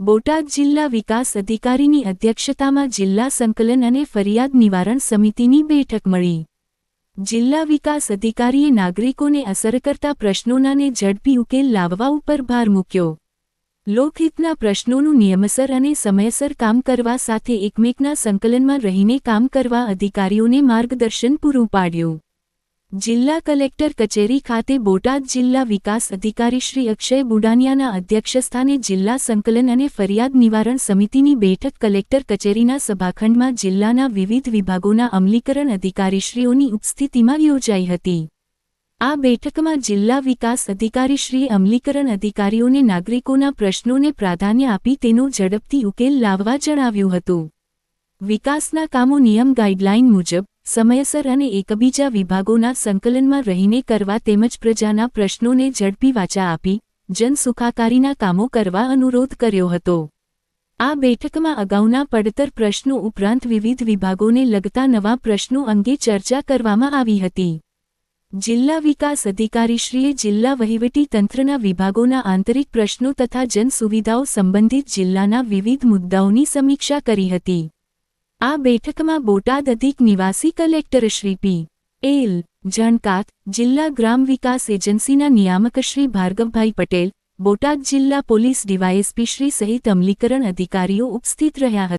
બોટાદ જિલ્લા વિકાસ અધિકારીની અધ્યક્ષતામાં જિલ્લા સંકલન અને ફરિયાદ નિવારણ સમિતિની બેઠક મળી. જિલ્લા વિકાસ અધિકારીએ નાગરિકોને અસર કરતા પ્રશ્નોનાને ઝડપી ઉકેલ લાવવા ઉપર ભાર મૂક્યો. લોકહિતના પ્રશ્નોનું નિયમસર અને સમયસર કામ કરવા સાથે એકમેકના સંકલનમાં રહીને કામ કરવા અધિકારીઓને માર્ગદર્શન પૂરું પાડ્યું. જિલ્લા કલેક્ટર કચેરી ખાતે બોટાદ જિલ્લા વિકાસ અધિકારી શ્રી અક્ષય બુડાનિયાના અધ્યક્ષસ્થાને જિલ્લા સંકલન અને ફરિયાદ નિવારણ સમિતિની બેઠક કલેક્ટર કચેરીના સભાખંડમાં જિલ્લાના વિવિધ વિભાગોના અમલીકરણ અધિકારીશ્રીઓની ઉપસ્થિતિમાં યોજાઈ હતી. આ બેઠકમાં જિલ્લા વિકાસ અધિકારીશ્રીએ અમલીકરણ અધિકારીઓને નાગરિકોના પ્રશ્નોને પ્રાધાન્ય આપી તેનો ઝડપથી ઉકેલ લાવવા જણાવ્યું હતું. વિકાસના કામો નિયમ ગાઇડલાઇન મુજબ સમયસર અને એકબીજા વિભાગોના સંકલનમાં રહીને કરવા તેમજ પ્રજાના પ્રશ્નોને ઝડપી વાચા આપી, જનસુખાકારીના કામો કરવા અનુરોધ કર્યો હતો. આ બેઠકમાં અગાઉના પડતર પ્રશ્નો ઉપરાંત વિવિધ વિભાગોને લગતા નવા પ્રશ્નો અંગે ચર્ચા કરવામાં આવી હતી. જિલ્લા વિકાસ અધિકારીશ્રીએ જિલ્લા તંત્રના વિભાગોના આંતરિક પ્રશ્નો તથા જનસુવિધાઓ સંબંધિત જિલ્લાના વિવિધ મુદ્દાઓની સમીક્ષા કરી હતી. આ બેઠકમાં બોટાદ અધિક નિવાસી collector Shri P. L. Jankat, જિલ્લા ગ્રામ વિકાસ એજન્સીના નિયામક શ્રી ભાર્ગવભાઈ પટેલ, બોટાદ જિલ્લા પોલીસ ડીવાયએસપી શ્રી સહિત અમલીકરણ અધિકારીઓ ઉપસ્થિત રહ્યા હતા.